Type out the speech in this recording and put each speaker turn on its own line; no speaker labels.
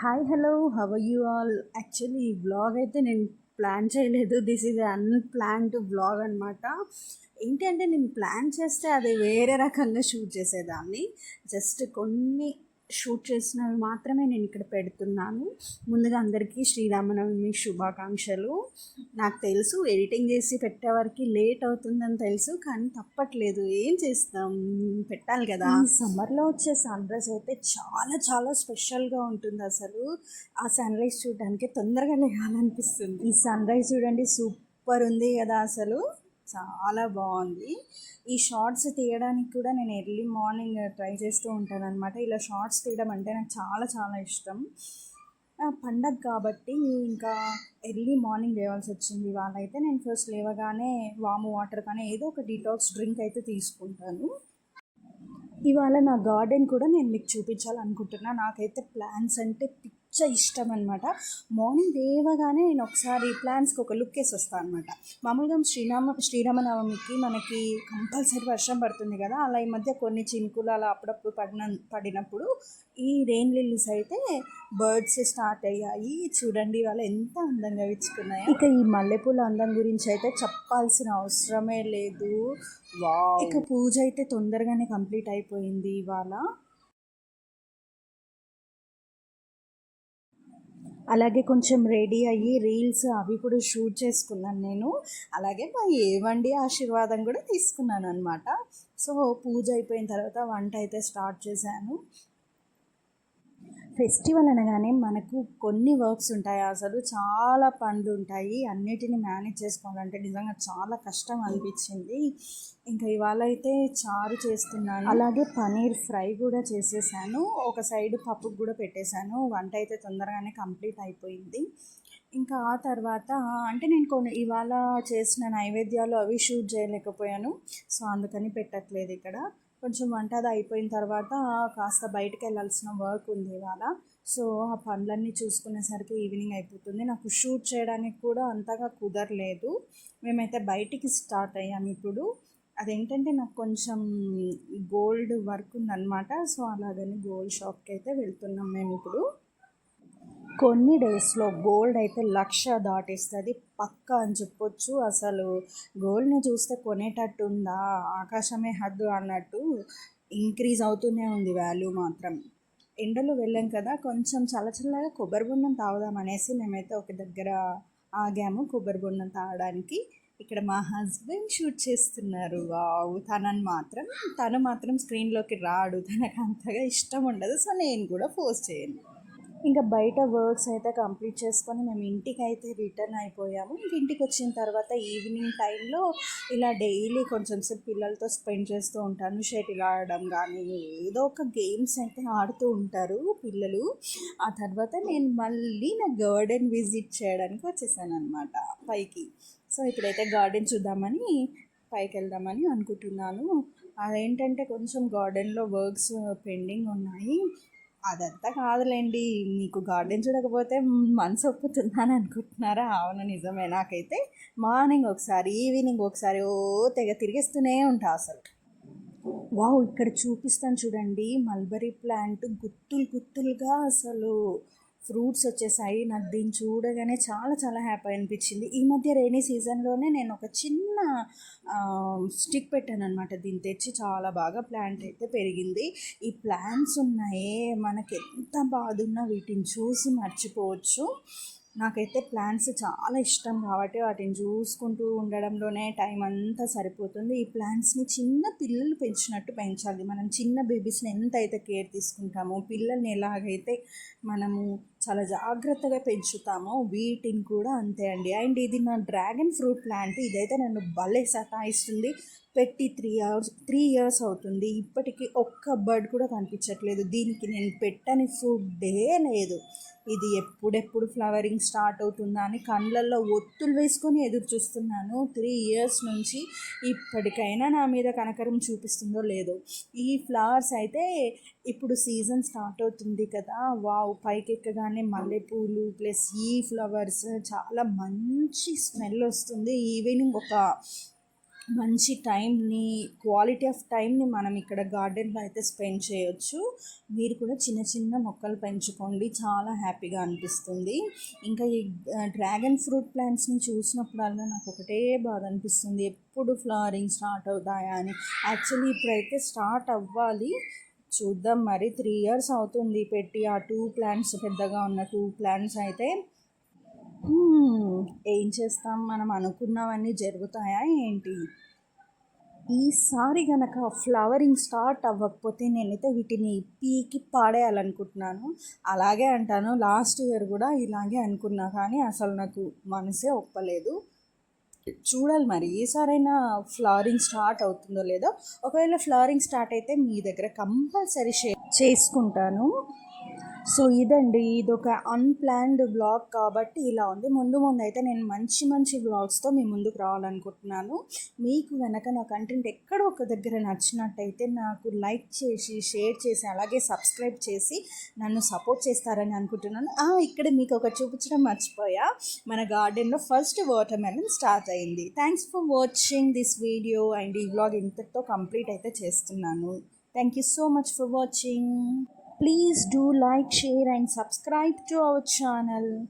Hi hello how you all actually ఈ vlog అయితే నేను ప్లాన్ చేయలేదు. దిస్ ఈజ్ అన్ప్లాన్డ్ వ్లాగ్ అనమాట ఏంటి అంటే నేను ప్లాన్ చేస్తే అది వేరే రకంగా షూట్ చేసేదాన్ని. జస్ట్ కొన్ని షూట్ చేసినవి మాత్రమే నేను ఇక్కడ పెడుతున్నాను. ముందుగా అందరికీ శ్రీరామనవమి శుభాకాంక్షలు. నాకు తెలుసు ఎడిటింగ్ చేసి పెట్టేవారికి లేట్ అవుతుందని తెలుసు కానీ తప్పట్లేదు. ఏం చేస్తాం? పెట్టాలి కదా. సమ్మర్లో వచ్చే సన్ రైజ్ అయితే చాలా చాలా స్పెషల్గా ఉంటుంది అసలు. ఆ సన్ రైజ్ చూడడానికి తొందరగా లేవాలనిపిస్తుంది. ఈ సన్ రైజ్ చూడండి సూపర్ ఉంది కదా అసలు. చాలా బాగుంది. ఈ షార్ట్స్ తీయడానికి కూడా నేను ఎర్లీ మార్నింగ్ ట్రై చేస్తూ ఉంటాను అనమాట ఇలా షార్ట్స్ తీయడం అంటే నాకు చాలా చాలా ఇష్టం. పండగ కాబట్టి ఇంకా ఎర్లీ మార్నింగ్ లేవాల్సి వచ్చింది. వాళ్ళైతే నేను ఫస్ట్ లేవగానే వాము వాటర్ కానీ ఏదో ఒక డీటాక్స్ డ్రింక్ అయితే తీసుకుంటాను. ఇవాళ నా గార్డెన్ కూడా నేను మీకు చూపించాలనుకుంటున్నా. నాకైతే ప్లాంట్స్ అంటే పిక్ పిచ్చ ఇష్టం అనమాట మార్నింగ్ లేవగానే నేను ఒకసారి ప్లాంట్స్కి ఒక లుక్ వేసి వస్తాను అనమాట మామూలుగా శ్రీరామ శ్రీరామనవమికి మనకి కంపల్సరీ వర్షం పడుతుంది కదా అలా ఈ మధ్య కొన్ని చినుకులు అలా అప్పుడప్పుడు పడిన పడినప్పుడు ఈ రెయిన్ లిల్లీస్ అయితే బర్డ్స్ స్టార్ట్ అయ్యాయి. చూడండి వాళ్ళు ఎంత అందంగా విచ్చుకున్నాయి. ఇక ఈ మల్లెపూల అందం గురించి అయితే చెప్పాల్సిన అవసరమే లేదు. ఇక పూజ అయితే తొందరగానే కంప్లీట్ అయిపోయింది ఇవాళ. అలాగే కొంచెం రెడీ అయ్యి రీల్స్ అవి కూడా షూట్ చేసుకున్నాను నేను. అలాగే మా ఏవండి ఆశీర్వాదం కూడా తీసుకున్నాను అనమాట సో పూజ అయిపోయిన తర్వాత వంట అయితే స్టార్ట్ చేశాను. ఫెస్టివల్ అనగానే మనకు కొన్ని వర్క్స్ ఉంటాయి. అసలు చాలా పనులు ఉంటాయి. అన్నిటిని మేనేజ్ చేసుకోవాలంటే నిజంగా చాలా కష్టం అనిపించింది. ఇంకా ఇవాళ అయితే చారు చేస్తున్నాను. అలాగే పనీర్ ఫ్రై కూడా చేసేసాను. ఒక సైడ్ పప్పుకు కూడా పెట్టేశాను. వంట అయితే తొందరగానే కంప్లీట్ అయిపోయింది. ఇంకా ఆ తర్వాత అంటే నేను కొన్ని ఇవాళ చేసిన నైవేద్యాలు అవి షూట్ చేయలేకపోయాను. సో అందుకని పెట్టట్లేదు ఇక్కడ. కొంచెం వంట అది అయిపోయిన తర్వాత కాస్త బయటకు వెళ్ళాల్సిన వర్క్ ఉంది ఇవాళ. సో ఆ పనులన్నీ చూసుకునేసరికి ఈవినింగ్ అయిపోతుంది. నాకు షూట్ చేయడానికి కూడా అంతగా కుదరలేదు. మేమైతే బయటికి స్టార్ట్ అయ్యాం ఇప్పుడు. అదేంటంటే నాకు కొంచెం గోల్డ్ వర్క్ ఉందన్నమాట. సో అలాగని గోల్డ్ షాప్కి అయితే వెళ్తున్నాం మేము ఇప్పుడు. కొన్ని డేస్లో గోల్డ్ అయితే లక్ష దాటిస్తుంది. పక్కా అని చెప్పొచ్చు. అసలు గోల్డ్ని చూస్తే కొనేటట్టు ఉందా ఆకాశమే హద్దు అన్నట్టు ఇంక్రీజ్ అవుతూనే ఉంది వాల్యూ మాత్రం. ఎండలో వెళ్ళాం కదా కొంచెం చల్లచల్లగా కొబ్బరి బొండం తాగుదాం అనేసి మేమైతే ఒక దగ్గర ఆగాము కొబ్బరి బొండం తాగడానికి. ఇక్కడ మా హస్బెండ్ షూట్ చేస్తున్నారు. వావ్! తనని మాత్రం తను మాత్రం స్క్రీన్లోకి రాడు. తనకు అంతగా ఇష్టం ఉండదు. సో నేను కూడా పోస్ట్ చేయను. ఇంకా బయట వర్క్స్ అయితే కంప్లీట్ చేసుకొని మేము ఇంటికి అయితే రిటర్న్ అయిపోయాము. ఇంక ఇంటికి వచ్చిన తర్వాత ఈవినింగ్ టైంలో ఇలా డైలీ కొంచెం సేపు పిల్లలతో స్పెండ్ చేస్తూ ఉంటాను. షటిల్ ఆడడం కానీ ఏదో ఒక గేమ్స్ అయితే ఆడుతూ ఉంటారు పిల్లలు. ఆ తర్వాత నేను మళ్ళీ నా గార్డెన్ విజిట్ చేయడానికి వచ్చేసాను అనమాట పైకి. సో ఇప్పుడైతే గార్డెన్ చూద్దామని పైకి వెళ్దామని అనుకుంటున్నాను. అదేంటంటే కొంచెం గార్డెన్లో వర్క్స్ పెండింగ్ ఉన్నాయి. అదంతా కాదులేండి. మీకు గార్డెన్ చూడకపోతే మనసు ఒప్పుతుందని అనుకుంటున్నారా? అవును నిజమే. నాకైతే మార్నింగ్ ఒకసారి ఈవినింగ్ ఒకసారి ఓ తెగ తిరిగేస్తూనే ఉంటా అసలు. వావ్ ఇక్కడ చూపిస్తాను చూడండి. మల్బరీ ప్లాంట్ గుత్తులు గుత్తులుగా అసలు ఫ్రూట్స్ వచ్చేసాయి. నాకు దీన్ని చూడగానే చాలా చాలా హ్యాపీ అనిపించింది. ఈ మధ్య రైనీ సీజన్లోనే నేను ఒక చిన్న స్టిక్ పెట్టాను అనమాట దీన్ని తెచ్చి చాలా బాగా ప్లాంట్ అయితే పెరిగింది. ఈ ప్లాంట్స్ ఉన్నాయే. మనకి ఎంత బాధ ఉన్నా వీటిని చూసి మర్చిపోవచ్చు. నాకైతే ప్లాంట్స్ చాలా ఇష్టం కాబట్టి వాటిని చూసుకుంటూ ఉండడంలోనే టైం అంతా సరిపోతుంది. ఈ ప్లాంట్స్ని చిన్న పిల్లలు పెంచినట్టు పెంచాలి. మనం చిన్న బేబీస్ని ఎంత అయితే కేర్ తీసుకుంటామో పిల్లల్ని ఎలాగైతే మనము చాలా జాగ్రత్తగా పెంచుతామో వీటిని కూడా అంతే అండి. అండ్ ఇది నా డ్రాగన్ ఫ్రూట్ ప్లాంట్. ఇదైతే నన్ను భలే సతాయిస్తుంది. పెట్టి త్రీ అవర్స్ త్రీ ఇయర్స్ అవుతుంది. ఇప్పటికీ ఒక్క బర్డ్ కూడా కనిపించట్లేదు. దీనికి నేను పెట్టని ఫుడ్డే లేదు. ఇది ఎప్పుడెప్పుడు ఫ్లవరింగ్ స్టార్ట్ అవుతుందా అని కళ్ళల్లో ఒత్తులు వేసుకొని ఎదురు చూస్తున్నాను. త్రీ ఇయర్స్ నుంచి ఇప్పటికైనా నా మీద కనకరం చూపిస్తుందో లేదో. ఈ ఫ్లవర్స్ అయితే ఇప్పుడు సీజన్ స్టార్ట్ అవుతుంది కదా. వావ్ పైకి ఎక్కగానే మల్లెపూలు ప్లస్ ఈ ఫ్లవర్స్ చాలా మంచి స్మెల్ వస్తుంది. ఈవినింగ్ ఒక మంచి టైంని క్వాలిటీ ఆఫ్ టైంని మనం ఇక్కడ గార్డెన్లో అయితే స్పెండ్ చేయొచ్చు. మీరు కూడా చిన్న చిన్న మొక్కలు పెంచుకోండి. చాలా హ్యాపీగా అనిపిస్తుంది. ఇంకా ఈ డ్రాగన్ ఫ్రూట్ ప్లాంట్స్ని చూసినప్పుడల్లా నాకు ఒకటే బాధ అనిపిస్తుంది. ఎప్పుడు ఫ్లవరింగ్ స్టార్ట్ అవుతాయా అని. యాక్చువల్లీ ఇప్పుడైతే స్టార్ట్ అవ్వాలి. చూద్దాం. మరి త్రీ ఇయర్స్ అవుతుంది పెట్టి. ఆ టూ ప్లాంట్స్ పెద్దగా ఉన్న టూ ప్లాంట్స్ అయితే ఏం చేస్తాం? మనం అనుకున్నవన్నీ జరుగుతాయా ఏంటి? ఈసారి గనక ఫ్లవరింగ్ స్టార్ట్ అవ్వకపోతే నేనైతే వీటిని పీకి పాడేయాలనుకుంటున్నాను. అలాగే అంటాను. లాస్ట్ ఇయర్ కూడా ఇలాగే అనుకున్నా కానీ అసలు నాకు మనసే ఒప్పలేదు. చూడాలి మరి. ఈసారైనా ఫ్లవరింగ్ స్టార్ట్ అవుతుందో లేదో. ఒకవేళ ఫ్లవరింగ్ స్టార్ట్ అయితే మీ దగ్గర కంపల్సరీ షేర్ చేసుకుంటాను. సో ఇదండి ఇది ఒక అన్ప్లాన్డ్ బ్లాగ్ కాబట్టి ఇలా ఉంది. ముందు ముందు అయితే నేను మంచి మంచి బ్లాగ్స్తో మీ ముందుకు రావాలనుకుంటున్నాను. మీకు వెనక నా కంటెంట్ ఎక్కడో ఒక దగ్గర నచ్చినట్టయితే నాకు లైక్ చేసి షేర్ చేసి అలాగే సబ్స్క్రైబ్ చేసి నన్ను సపోర్ట్ చేస్తారని అనుకుంటున్నాను. ఇక్కడ మీకు ఒక చూపించడం మర్చిపోయా. మన గార్డెన్లో ఫస్ట్ వాటర్ మెలన్ స్టార్ట్ అయింది. Thanks for watching this video and ఈ బ్లాగ్ ఇంతటితో కంప్లీట్ అయితే చేస్తున్నాను. Thank you so much for watching Please do like, share and subscribe to our channel.